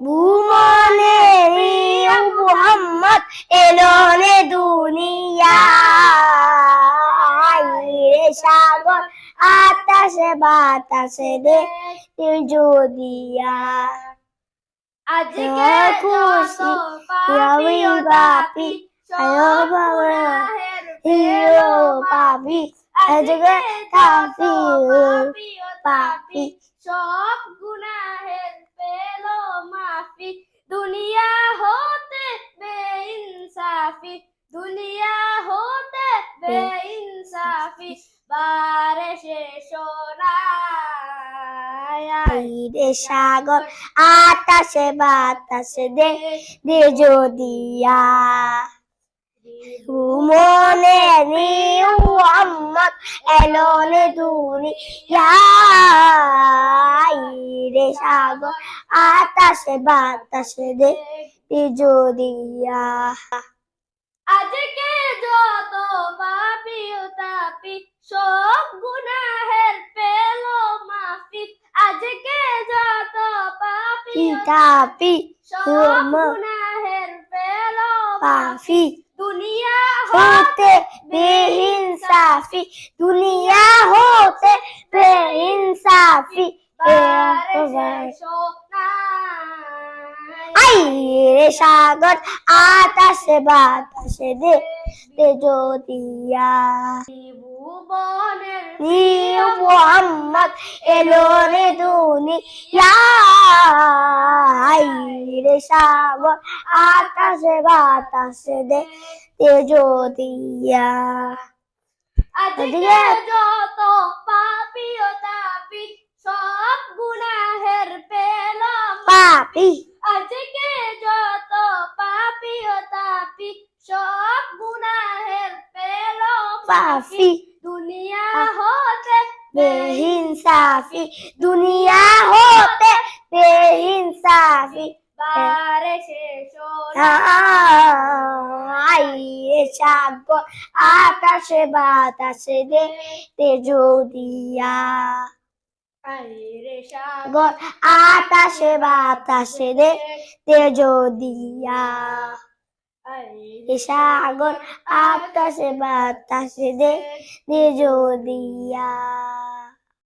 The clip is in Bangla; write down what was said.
ভুবনে মোহাম্মদ এলো রে দুনিয়া রে সাগর আতাশে বাতাসে দে যদিয়া আজকে খুশি যত রবি পাপি ও বাপি সব গুনাহের হিরো হিরো পাপি আজকে কাফি পাপি ও পাপি পাপি সব গুনাহের বেইনসাফি দুনিয়া হতে বেইনসাফি বারে শেষ রে সাগর আতাশে বাতাসে দে দে যদিয়া মনে মোহাম্মদ এলো রে দুনিয়া। রে সাগর আতাশে বাতাসে দে দে যদিয়া আজকে যত পাপি ও পাপি সব গুনাহের পেল মাফি। আজকে যত পাপি তাপি সব গুনাহের পেল দুনিয়া হতে দুনিয়া হতে আইরে সাগর আতাসে বাতাসে দে নিউ মোহাম্মদ এলো রে দুনিয়া। আই রে সাগর আতাশে বাতাসে দে যদিয়া। আজকে। যত পাপি ও তাপি সব গুনাহের পেল পাপি। আজকে যত পাপি ও তাপি সব গুনাহের পেল পাপি। দুনিয়া হতে বেহিনসাফি দুনিয়া হতে বেহিনসাফি বারে শেষ আইয়ে সাগর আকাশে বাতাসে দে তে যদিয়া সাগর গর আকাশে বাতাসে দে তে যদিয়া সাগর আকাশে বাতাসে দে তে যদিয়া